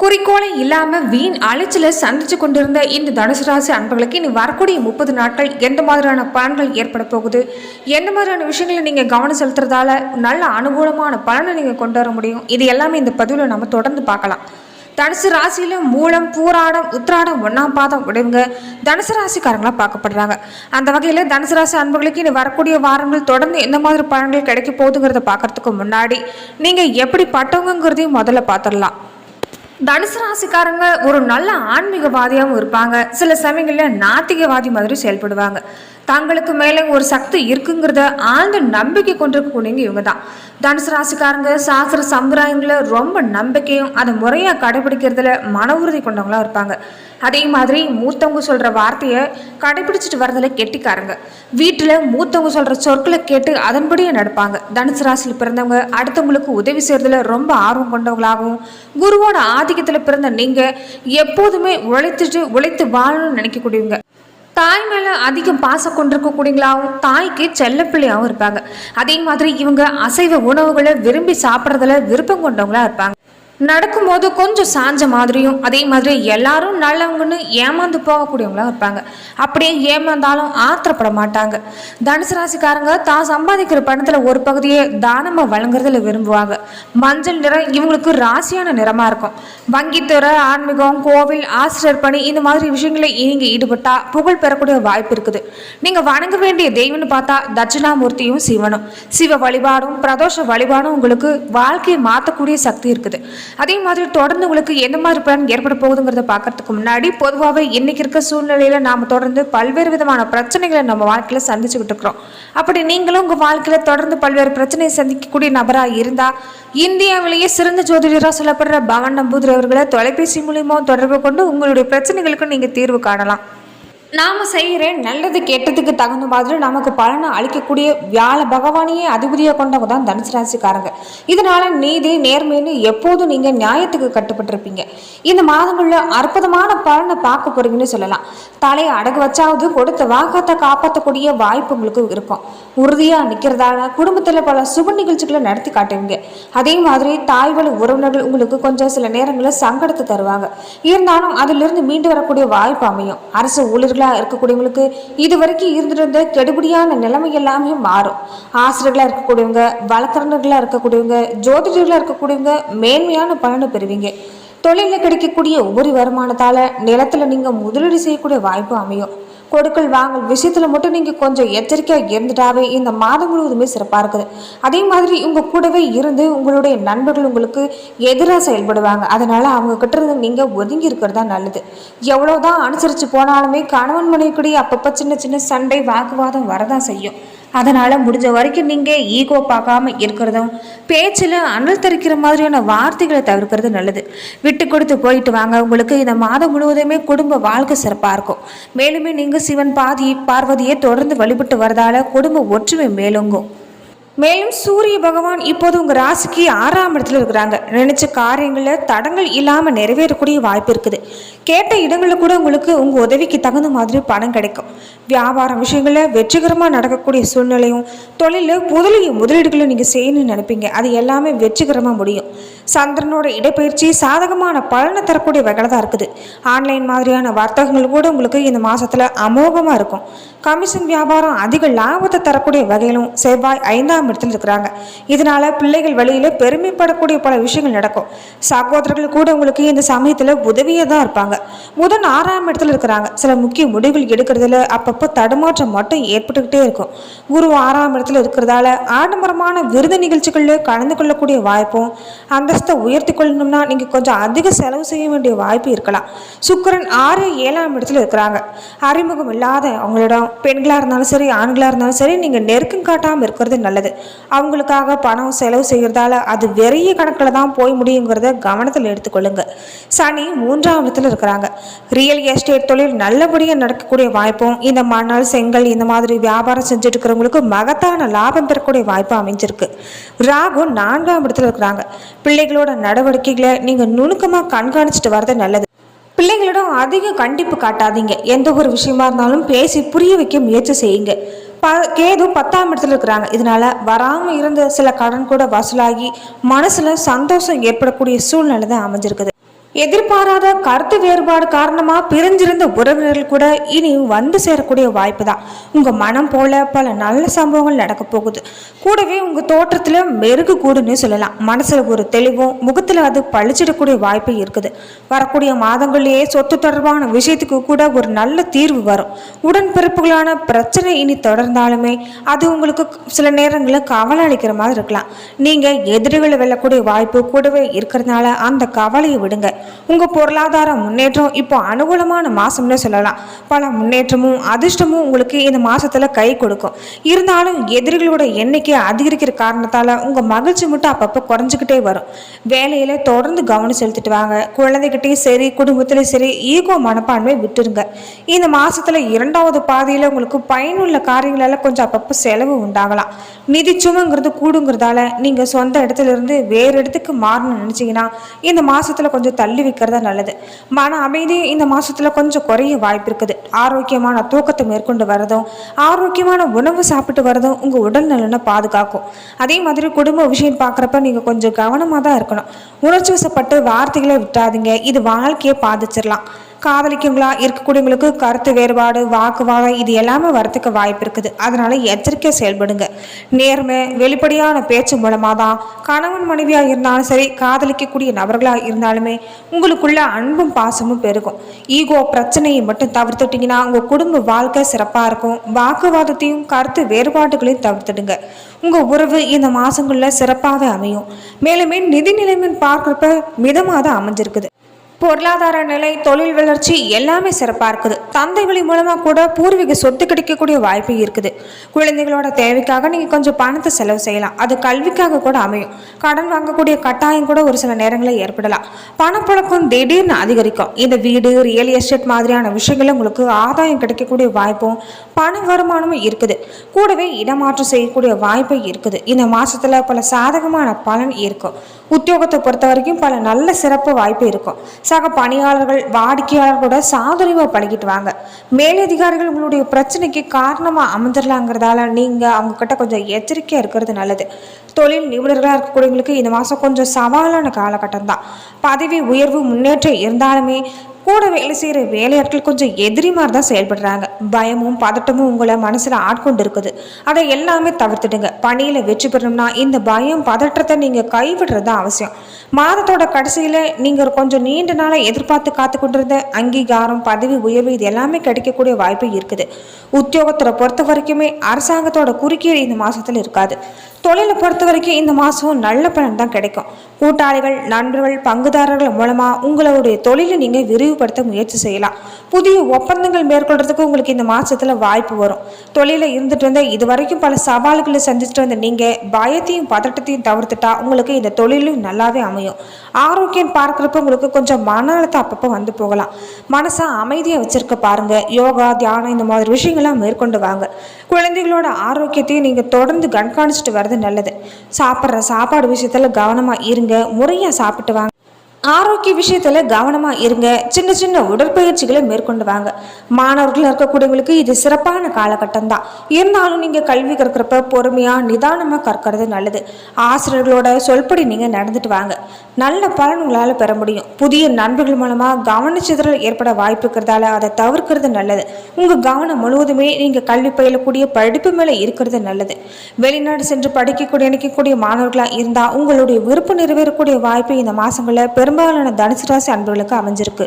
குறிக்கோளை இல்லாம வீண் அலைச்சல சந்திச்சு கொண்டிருந்த இந்த தனுசு ராசி அன்பர்களுக்கு இனி வரக்கூடிய முப்பது நாட்கள் எந்த மாதிரியான பலன்கள் ஏற்பட போகுது? எந்த மாதிரியான விஷயங்களை நீங்க கவனம் செலுத்துறதால நல்ல அனுகூலமான பலனை நீங்க கொண்டு வர முடியும்? இது எல்லாமே இந்த பதிவில் நம்ம தொடர்ந்து பார்க்கலாம். தனுசு ராசியில மூலம் பூராடம் உத்திராடம் ஒன்னாம் பாதம் விடுங்க. தனுசு ராசிக்காரங்களா பார்க்கப்படுறாங்க. அந்த வகையில தனுசு ராசி அன்பர்களுக்கு இனி வரக்கூடிய வாரங்கள் தொடர்ந்து எந்த மாதிரி பலன்கள் கிடைக்க போகுதுங்கிறத பார்க்கறதுக்கு முன்னாடி நீங்க எப்படி பட்டவங்கிறதையும் முதல்ல பார்த்துடலாம். தனுசு ராசிக்காரங்க ஒரு நல்ல ஆன்மீகவாதியாகவும் இருப்பாங்க. சில சமயங்களில் நாத்திகவாதி மாதிரி செயல்படுவாங்க. தங்களுக்கு மேலே ஒரு சக்தி இருக்குங்கிறத ஆழ்ந்த நம்பிக்கை கொண்டிருக்கக்கூடியவங்க இவங்க தான் தனுசு ராசிக்காரங்க சாஸ்திர சம்பிரதாயங்களை ரொம்ப நம்பிக்கையும் அதை முறையாக கடைபிடிக்கிறதுல மன உறுதி கொண்டவங்களாக இருப்பாங்க. அதே மாதிரி மூத்தவங்க சொல்கிற வார்த்தையை கடைபிடிச்சிட்டு வரதில் கெட்டிக்காரங்க. வீட்டில் மூத்தவங்க சொல்கிற சொற்களை கேட்டு அதன்படியே நடப்பாங்க. தனுசு ராசியில் பிறந்தவங்க அடுத்தவங்களுக்கு உதவி செய்கிறதுல ரொம்ப ஆர்வம் கொண்டவங்களாகவும் குருவோட ஆதிக்கத்தில் பிறந்த நீங்கள் எப்போதுமே உழைத்துட்டு உழைத்து வாழணும்னு நினைக்கக்கூடியவங்க. தாய் மேலே அதிகம் பாசம் கொண்டிருக்கக்கூடியங்களாகவும் தாய்க்கு செல்லப்பிள்ளையாகவும் இருப்பாங்க. அதே மாதிரி இவங்க அசைவ உணவுகளை விரும்பி சாப்பிட்றதுல விருப்பம் கொண்டவங்களா இருப்பாங்க. நடக்கும்போது கொஞ்சம் சாஞ்ச மாதிரியும் அதே மாதிரி எல்லாரும் நல்லவங்கன்னு ஏமாந்து போகக்கூடியவங்களாக இருப்பாங்க. அப்படியே ஏமாந்தாலும் ஆத்திரப்பட மாட்டாங்க. தனுசு ராசிக்காரங்க தான் சம்பாதிக்கிற பணத்தில் ஒரு பகுதியை தானமாக வழங்குறதுல விரும்புவாங்க. மஞ்சள் நிறம் இவங்களுக்கு ராசியான நிறமாக இருக்கும். வங்கித்துறை ஆன்மீகம் கோவில் ஆசிரியர் பணி இந்த மாதிரி விஷயங்களில் நீங்கள் ஈடுபட்டால் புகழ் பெறக்கூடிய வாய்ப்பு இருக்குது. நீங்கள் வணங்க வேண்டிய தெய்வம்னு பார்த்தா தட்சிணாமூர்த்தியும் சிவனும். சிவ வழிபாடும் பிரதோஷ வழிபாடும் உங்களுக்கு வாழ்க்கையை மாற்றக்கூடிய சக்தி இருக்குது. அதே மாதிரி தொடர்ந்து உங்களுக்கு எந்த மாதிரி பலன் ஏற்பட போகுதுங்கிறத பார்க்கறதுக்கு முன்னாடி பொதுவாகவே இன்னைக்கு இருக்க சூழ்நிலையில நாம தொடர்ந்து பல்வேறு விதமான பிரச்சனைகளை நம்ம வாழ்க்கையில சந்திச்சுக்கிட்டு இருக்கிறோம். அப்படி நீங்களும் உங்க வாழ்க்கையில தொடர்ந்து பல்வேறு பிரச்சனையை சந்திக்கக்கூடிய நபரா இருந்தா இந்தியாவிலேயே சிறந்த ஜோதிடராக சொல்லப்படுற பவன் நம்பூதிரி அவர்களை தொலைபேசி மூலியமா தொடர்பு கொண்டு உங்களுடைய பிரச்சனைகளுக்கு நீங்க தீர்வு காணலாம். நாம் செய்கிற நல்லது கெட்டதுக்கு தகுந்த மாதிரி நமக்கு பலனை அளிக்கக்கூடிய வியாழ பகவானையே அதிபதியாக கொண்டவங்க தான் தனுசு ராசிக்காரங்க. இதனால் நீதி நேர்மைன்னு எப்போதும் நீங்கள் நியாயத்துக்கு கட்டுப்பட்டிருப்பீங்க. இந்த மாதங்களில் அற்புதமான பலனை பார்க்க போகிறீங்கன்னு சொல்லலாம். தலையை அடகு வச்சாவது கொடுத்த வாக்கத்தை காப்பாற்றக்கூடிய வாய்ப்பு உங்களுக்கு இருக்கும். உறுதியாக நிற்கிறதால குடும்பத்தில் பல சுப நிகழ்ச்சிகளை நடத்தி காட்டுவீங்க. அதே மாதிரி தாய்வழி உறவினர்கள் உங்களுக்கு கொஞ்சம் சில நேரங்களில் சங்கடத்தை தருவாங்க. இருந்தாலும் அதிலிருந்து மீண்டு வரக்கூடிய வாய்ப்பு அமையும். அரசு ஆசிரியர்களாக இருக்கக்கூடியவங்களுக்கு இது வரைக்கும் இருந்துட்டு இருந்த கெடுபடியான நிலைமை எல்லாமே மாறும். ஆசிரியர்களாக இருக்கக்கூடியவங்க வழக்கறிஞர்களாக இருக்கக்கூடியவங்க ஜோதிடர்களாக இருக்கக்கூடியவங்க மேன்மையான பலனை பெறுவீங்க. தொழிலில் கிடைக்கக்கூடிய உபரி வருமானத்தால் நிலத்தில் நீங்கள் முதலீடு செய்யக்கூடிய வாய்ப்பு அமையும். கொடுக்கல் வாங்கல் விஷயத்துல மட்டும் நீங்க கொஞ்சம் எச்சரிக்கையா இருந்துட்டாவே இந்த மாதம் முழுவதுமே சிறப்பா இருக்குது அதே மாதிரி உங்க கூடவே இருந்து உங்களுடைய நண்பர்கள் உங்களுக்கு எதிராக செயல்படுவாங்க. அதனால அவங்க கிட்ட இருந்து நீங்க ஒதுங்கி இருக்கிறது தான் நல்லது. எவ்வளவுதான் அனுசரிச்சு போனாலுமே கணவன் மனைவிக்கிடையே அப்பப்ப சின்ன சின்ன சண்டை வாக்குவாதம் வரதான் செய்யும். அதனால் முடிஞ்ச வரைக்கும் நீங்கள் ஈகோ பார்க்காம இருக்கிறதும் பேச்சில் அனல் தரிக்கிற மாதிரியான வார்த்தைகளை தவிர்க்கிறது நல்லது. விட்டு கொடுத்து போயிட்டு வாங்க. உங்களுக்கு இந்த மாதம் முழுவதுமே குடும்ப வாழ்க்கை சிறப்பாக இருக்கும். மேலுமே நீங்கள் சிவன் பாதி பார்வதியை தொடர்ந்து வழிபட்டு வரதால குடும்ப ஒற்றுமை மேலோங்கும். மேலும் சூரிய பகவான் இப்போது உங்கள் ராசிக்கு ஆறாம் இடத்துல இருக்கிறாங்க. நினைச்ச காரியங்களில் தடங்கள் இல்லாமல் நிறைவேறக்கூடிய வாய்ப்பு இருக்குது. கேட்ட இடங்களில் கூட உங்களுக்கு உங்கள் உதவிக்கு தகுந்த மாதிரி பணம் கிடைக்கும். வியாபாரம் விஷயங்களில் வெற்றிகரமாக நடக்கக்கூடிய சூழ்நிலையும் தொழிலில் முதலிய முதலீடுகளை நீங்கள் செய்யணும்னு நினைப்பீங்க. அது எல்லாமே வெற்றிகரமாக முடியும். சந்திரனோட இடைப்பயிற்சி சாதகமான பலனை தரக்கூடிய வகையில் தான் இருக்குது. ஆன்லைன் மாதிரியான வர்த்தகங்கள் கூட உங்களுக்கு இந்த மாதத்தில் அமோகமாக இருக்கும். கமிஷன் வியாபாரம் அதிக லாபத்தை தரக்கூடிய வகையிலும் செவ்வாய் ஐந்தாம் இடத்துல இருக்கிறாங்க. இதனால் பிள்ளைகள் வழியில் பெருமைப்படக்கூடிய பல விஷயங்கள் நடக்கும். சகோதரர்கள் கூட உங்களுக்கு இந்த சமயத்தில் உதவியாக தான் இருப்பாங்க. புதன் ஆறாம் இடத்துல இருக்கிறாங்க. சில முக்கிய முடிவுகள் எடுக்கிறதுல அப்பப்போ தடுமாற்றம் மட்டும் ஏற்பட்டுக்கிட்டே இருக்கும். குரு ஆறாம் இடத்துல இருக்கிறதால ஆடம்பரமான விருது நிகழ்ச்சிகளில் கலந்து கொள்ளக்கூடிய வாய்ப்பும் அந்த அந்தஸ்தை உயர்த்தி கொள்ளணும்னா நீங்கள் கொஞ்சம் அதிக செலவு செய்ய வேண்டிய வாய்ப்பு இருக்கலாம். சுக்கிரன் ஆறு ஏழாம் இடத்துல இருக்கிறாங்க. அறிமுகம் இல்லாத அவங்களிடம் பெண்களாக இருந்தாலும் சரி ஆண்களாக இருந்தாலும் சரி நீங்கள் நெருக்கம் காட்டாமல் இருக்கிறது நல்லது. அவங்களுக்காக பணம் செலவு செய்கிறதால அது வெறிய கணக்கில் தான் போய் முடியுங்கிறத கவனத்தில் எடுத்துக்கொள்ளுங்க. சனி மூன்றாம் இடத்துல இருக்கிறாங்க. ரியல் எஸ்டேட் தொழில் நல்லபடியாக நடக்கக்கூடிய வாய்ப்பும் இந்த மணல் செங்கல் இந்த மாதிரி வியாபாரம் செஞ்சுட்டு இருக்கிறவங்களுக்கு மகத்தான லாபம் பெறக்கூடிய வாய்ப்பு அமைஞ்சிருக்கு. ராகு நான்காம் இடத்துல இருக்கிறாங்க. பிள்ளைகளோட நடவடிக்கைகளை நீங்கள் நுணுக்கமாக கண்காணிச்சிட்டு வரது நல்லது. பிள்ளைகளிடம் அதிக கண்டிப்பு காட்டாதீங்க. எந்த ஒரு விஷயமா இருந்தாலும் பேசி புரிய வைக்க முயற்சி செய்யுங்க. ப கேது பத்தாம் இடத்துல இருக்கிறாங்க. இதனால வராமல் இருந்த சில கடன் கூட வசூலாகி மனசுல சந்தோஷம் ஏற்படக்கூடிய சூழ்நிலை தான் அமைஞ்சிருக்குது. எதிர்பாராத கருத்து வேறுபாடு காரணமாக பிரிஞ்சிருந்த உறவினர்கள் கூட இனி வந்து சேரக்கூடிய வாய்ப்பு தான் உங்கள் மனம் போல பல நல்ல சம்பவங்கள் நடக்க போகுது. கூடவே உங்கள் தோற்றத்தில் மெருகு கூடுன்னு சொல்லலாம். மனசில் ஒரு தெளிவும் முகத்தில் அது பழிச்சிடக்கூடிய வாய்ப்பு இருக்குது. வரக்கூடிய மாதங்கள்லேயே சொத்து தொடர்பான விஷயத்துக்கு கூட ஒரு நல்ல தீர்வு வரும். உடன்பிறப்புகளான பிரச்சனை இனி தொடர்ந்தாலுமே அது உங்களுக்கு சில நேரங்களில் கவலை அளிக்கிற மாதிரி இருக்கலாம். நீங்கள் எதிரிகளை வெல்லக்கூடிய வாய்ப்பு கூடவே இருக்கிறதுனால அந்த கவலையை விடுங்க. உங்கள் பொருளாதார முன்னேற்றம் இப்போ அனுகூலமான மாதம்னு சொல்லலாம். பல முன்னேற்றமும் அதிர்ஷ்டமும் உங்களுக்கு இந்த மாதத்தில் கை கொடுக்கும். இருந்தாலும் எதிரிகளோட எண்ணிக்கை அதிகரிக்கிற காரணத்தால் உங்கள் மகிழ்ச்சி மட்டும் அப்பப்போ குறைஞ்சிக்கிட்டே வரும். வேலையில் தொடர்ந்து கவனம் செலுத்திட்டு வாங்க. குழந்தைகிட்டையும் சரி குடும்பத்திலையும் சரி ஈகோ மனப்பான்மை விட்டுருங்க. இந்த மாதத்தில் இரண்டாவது பாதியில் உங்களுக்கு பயனுள்ள காரியங்களால் கொஞ்சம் அப்பப்போ செலவு உண்டாகலாம். நிதிச்சுமங்கிறது கூடுங்கிறதால நீங்கள் சொந்த இடத்துல இருந்து வேறு இடத்துக்கு மாறணும்னு நினச்சிங்கன்னா இந்த மாதத்தில் கொஞ்சம் தள்ளி தள்ளி வைக்கிறதா நல்லது. மன அமைதி இந்த மாதத்தில் கொஞ்சம் குறைய வாய்ப்பு இருக்குது ஆரோக்கியமான தூக்கத்தை மேற்கொண்டு வரதும் ஆரோக்கியமான உணவு சாப்பிட்டு வரதும் உங்கள் உடல் நலனை பாதுகாக்கும். அதே மாதிரி குடும்ப விஷயம் பார்க்குறப்ப நீங்கள் கொஞ்சம் கவனமாக தான் இருக்கணும். உணர்ச்சி வசப்பட்டு வார்த்தைகளை விட்டாதீங்க. இது வாழ்க்கையை பாதிச்சிடலாம். காதலிக்கவங்களா இருக்கக்கூடியவங்களுக்கு கருத்து வேறுபாடு வாக்குவாதம் இது எல்லாமே வரத்துக்கு வாய்ப்பு இருக்குது. அதனால எச்சரிக்கை செயல்படுங்க. நேர்மை வெளிப்படையான பேச்சு மூலமாக தான் கணவன் மனைவியாக இருந்தாலும் சரி காதலிக்கக்கூடிய நபர்களாக இருந்தாலுமே உங்களுக்குள்ள அன்பும் பாசமும் பெருகும். ஈகோ பிரச்சனையை மட்டும் தவிர்த்துட்டிங்கன்னா உங்கள் குடும்ப வாழ்க்கை சிறப்பாக இருக்கும். வாக்குவாதத்தையும் கருத்து வேறுபாடுகளையும் தவிர்த்துடுங்க. உங்கள் உறவு இந்த மாதங்களில் சிறப்பாகவே அமையும். மேலுமே நிதி நிலைமை பார்க்குறப்ப மிதமாக தான் அமைஞ்சிருக்குது. பொருளாதார நிலை தொழில் வளர்ச்சி எல்லாமே சிறப்பாக இருக்குது. தந்தை வழி மூலமாக கூட பூர்வீக சொத்து கிடைக்கக்கூடிய வாய்ப்பு இருக்குது. குழந்தைகளோட தேவைக்காக நீங்கள் கொஞ்சம் பணத்தை செலவு செய்யலாம். அது கல்விக்காக கூட அமையும். கடன் வாங்கக்கூடிய கட்டாயம் கூட ஒரு சில நேரங்களில் ஏற்படலாம். பணப்புழக்கம் திடீர்னு அதிகரிக்கும். இந்த வீடு ரியல் எஸ்டேட் மாதிரியான விஷயங்களும் உங்களுக்கு ஆதாயம் கிடைக்கக்கூடிய வாய்ப்பும் பண வருமானமும் இருக்குது. கூடவே இடமாற்றம் செய்யக்கூடிய வாய்ப்பு இருக்குது. இந்த மாதத்தில் பல சாதகமான பலன் இருக்கும். உத்தியோகத்தை பொறுத்த வரைக்கும் பல நல்ல சிறப்பு வாய்ப்பு இருக்கும். சக பணியாளர்கள் வாடிக்கையாளர் கூட சாதுரியமா பழகிட்டு வாங்க. மேலதிகாரிகள் உங்களுடைய பிரச்சனைக்கு காரணமாக அமைஞ்சிடலாங்கிறதால நீங்கள் அவங்க கிட்ட கொஞ்சம் எச்சரிக்கையாக இருக்கிறது நல்லது. தொழில் நிபுணர்களாக இருக்கக்கூடியவங்களுக்கு இந்த மாதம் கொஞ்சம் சவாலான காலகட்டம் தான் பதவி உயர்வு முன்னேற்றம் இருந்தாலுமே கூட வேலை செய்கிற வேலையாட்கள் கொஞ்சம் எதிரி மாதிரி தான் செயல்படுறாங்க. பயமும் பதட்டமும் உங்களை மனசில் ஆட்கொண்டு இருக்குது அதை எல்லாமே தவிர்த்துடுங்க. பணியில் வெற்றி பெறணும்னா இந்த பயம் பதற்றத்தை நீங்கள் கைவிடுறது தான் அவசியம். மாதத்தோட கடைசியில் நீங்கள் கொஞ்சம் நீண்ட நாளாக எதிர்பார்த்து காத்து கொண்டிருந்த அங்கீகாரம் பதவி உயர்வு இது எல்லாமே கிடைக்கக்கூடிய வாய்ப்பு இருக்குது. உத்தியோகத்தை பொறுத்த வரைக்குமே அரசாங்கத்தோட குறுக்கீடு இந்த மாதத்தில் இருக்காது. தொழிலை பொறுத்த வரைக்கும் இந்த மாதம் நல்ல பலன் தான் கிடைக்கும். கூட்டாளிகள் நண்பர்கள் பங்குதாரர்கள் மூலமாக உங்களுடைய தொழிலை நீங்கள் விரிவுபடுத்த முயற்சி செய்யலாம். புதிய ஒப்பந்தங்கள் மேற்கொள்கிறதுக்கு உங்களுக்கு இந்த மாதத்தில் வாய்ப்பு வரும். தொழிலில் இருந்துட்டு வந்த இது வரைக்கும் பல சவால்களை சந்திச்சுட்டு வந்த நீங்கள் பயத்தையும் பதட்டத்தையும் தவிர்த்துட்டா உங்களுக்கு இந்த தொழிலும் நல்லாவே அமையும். ஆரோக்கியம் பார்க்குறப்ப உங்களுக்கு கொஞ்சம் மன அழுத்தம் அப்பப்போ வந்து போகலாம். மனசை அமைதியாக வச்சிருக்க பாருங்கள் யோகா தியானம் இந்த மாதிரி விஷயங்கள்லாம் மேற்கொண்டு வாங்க. குழந்தைகளோட ஆரோக்கியத்தையும் நீங்கள் தொடர்ந்து கண்காணிச்சுட்டு வர்றது நல்லது. சாப்பிட்ற சாப்பாடு விஷயத்தில் கவனமாக இருங்க. முறையாக சாப்பிட்டு வாங்க. ஆரோக்கிய விஷயத்தில் கவனமாக இருங்க. சின்ன சின்ன உடற்பயிற்சிகளை மேற்கொண்டு வாங்க மாணவர்கள் இருக்கக்கூடியவங்களுக்கு இது சிறப்பான காலகட்டம் தான் இருந்தாலும் நீங்கள் கல்வி கற்கிறப்ப பொறுமையாக நிதானமாக கற்கிறது நல்லது. ஆசிரியர்களோட சொல்படி நீங்கள் நடந்துட்டு வாங்க. நல்ல பலன் உங்களால் பெற முடியும். புதிய நண்பர்கள் மூலமாக கவனச்சிதறல் ஏற்பட வாய்ப்பு இருக்கிறதால அதை தவிர்க்கிறது நல்லது. உங்கள் கவனம் முழுவதுமே நீங்கள் கல்வி பயிலக்கூடிய படிப்பு மேலே இருக்கிறது நல்லது. வெளிநாடு சென்று படிக்கக்கூடிய நினைக்கக்கூடிய மாணவர்களாக இருந்தால் உங்களுடைய விருப்பம் நிறைவேறக்கூடிய வாய்ப்பு இந்த மாதங்களில் பெரும்பாலான தனுசு ராசி அன்பர்களுக்கு அமைஞ்சிருக்கு.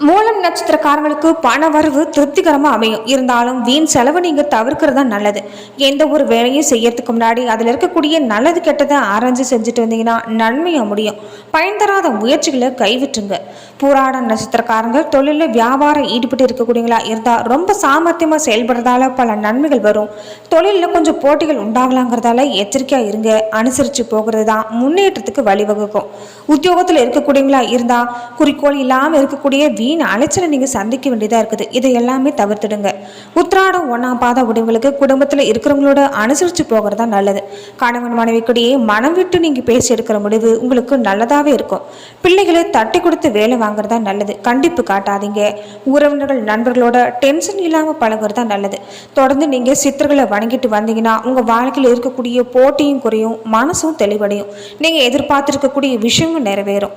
மூலம் நட்சத்திரக்காரங்களுக்கு பண வரவு திருப்திகரமாக அமையும். இருந்தாலும் வீண் செலவு நீங்கள் தவிர்க்கிறது தான் நல்லது. எந்த ஒரு வேலையும் செய்யறதுக்கு முன்னாடி அதில் இருக்கக்கூடிய நல்லது கெட்டதை ஆராய்ஞ்சு செஞ்சுட்டு வந்தீங்கன்னா நன்மையாக முடியும். பயன் தராத முயற்சிகளை கைவிட்டுருங்க. பூராட நட்சத்திரக்காரங்க தொழிலில் வியாபாரம் ஈடுபட்டு இருக்கக்கூடியங்களா இருந்தால் ரொம்ப சாமர்த்தியமாக செயல்படுறதால பல நன்மைகள் வரும். தொழிலில் கொஞ்சம் போட்டிகள் உண்டாகலாங்கிறதால எச்சரிக்கையாக இருங்க. அனுசரித்து போகிறது தான் முன்னேற்றத்துக்கு வழிவகுக்கும். உத்தியோகத்தில் இருக்கக்கூடியங்களா இருந்தால் குறிக்கோள் இல்லாமல் இருக்கக்கூடிய வீண் அலைச்சலை நீங்கள் சந்திக்க வேண்டியதாக இருக்குது. இதை எல்லாமே தவிர்த்துடுங்க. உத்திராடம் ஒன்றாம் பாத உடையவங்களுக்கு குடும்பத்தில் இருக்கிறவங்களோட அனுசரித்து போகிறது தான் நல்லது. கணவன் மனைவிக்கிடையே மனம் விட்டு நீங்கள் பேசி எடுக்கிற முடிவு உங்களுக்கு நல்லதாகவே இருக்கும். பிள்ளைகளை தட்டி கொடுத்து வேலை வாங்குறது தான் நல்லது. கண்டிப்பு காட்டாதீங்க. உறவினர்கள் நண்பர்களோட டென்ஷன் இல்லாமல் பழகிறது தான் நல்லது. தொடர்ந்து நீங்கள் சித்தர்களை வணங்கிட்டு வந்தீங்கன்னா உங்கள் வாழ்க்கையில் இருக்கக்கூடிய போட்டியும் குறையும் மனசும் தெளிவடையும். நீங்கள் எதிர்பார்த்துருக்கக்கூடிய விஷயமும் நிறைவேறும்.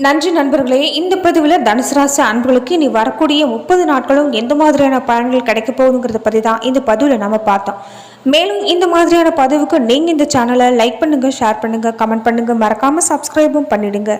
நன்றி நண்பர்களே இந்த பதிவில் தனுசு ராசி அன்பர்களுக்கு இனி வரக்கூடிய முப்பது நாட்களும் எந்த மாதிரியான பலன்கள் கிடைக்க போகுதுங்கிறத பற்றி தான் இந்த பதிவில் நம்ம பார்த்தோம். மேலும் இந்த மாதிரியான பதிவுக்கு நீங்கள் இந்த சேனலை லைக் பண்ணுங்கள் ஷேர் பண்ணுங்கள் கமெண்ட் பண்ணுங்கள் மறக்காமல் சப்ஸ்கிரைபும் பண்ணிவிடுங்க